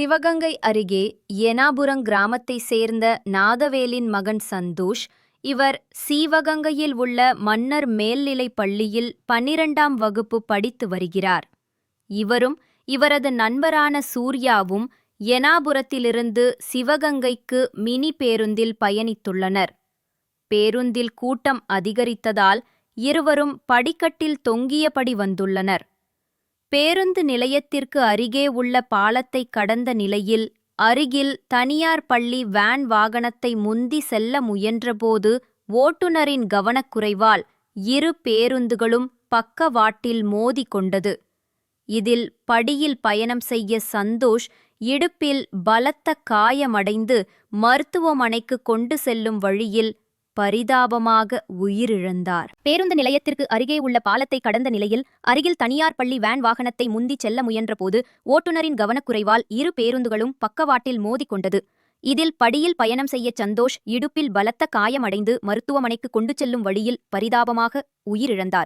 சிவகங்கை அருகே எனாபுரம் கிராமத்தை சேர்ந்த நாதவேலின் மகன் சந்தோஷ் இவர் சீவகங்கையில் உள்ள மன்னர் மேல்நிலைப் பள்ளியில் பன்னிரண்டாம் வகுப்பு படித்து வருகிறார். இவரும் இவரது நண்பரான சூர்யாவும் எனாபுரத்திலிருந்து சிவகங்கைக்கு மினி பேருந்தில் பயணித்துள்ளனர். பேருந்தில் கூட்டம் அதிகரித்ததால் இருவரும் படிக்கட்டில் தொங்கியபடி வந்துள்ளனர். பேருந்து நிலையத்திற்கு அருகே உள்ள பாலத்தை கடந்த நிலையில் அருகில் தனியார் பள்ளி வேன் வாகனத்தை முந்தி செல்ல முயன்றபோது ஓட்டுநரின் கவனக்குறைவால் இரு பேருந்துகளும் பக்கவாட்டில் மோதி கொண்டது. இதில் படியில் பயணம் செய்ய சந்தோஷ் இடுப்பில் பலத்த காயமடைந்து மருத்துவமனைக்கு கொண்டு செல்லும் வழியில் பரிதாபமாக உயிரிழந்தார். பேருந்து நிலையத்திற்கு அருகே உள்ள பாலத்தை கடந்த நிலையில் அருகில் தனியார் பள்ளி வேன் வாகனத்தை முந்திச் செல்ல முயன்றபோது ஓட்டுநரின் கவனக்குறைவால் இரு பேருந்துகளும் பக்கவாட்டில் மோதிக்கொண்டது. இதில் படியில் பயணம் செய்ய சந்தோஷ் இடுப்பில் பலத்த காயமடைந்து மருத்துவமனைக்கு கொண்டு செல்லும் வழியில் பரிதாபமாக உயிரிழந்தார்.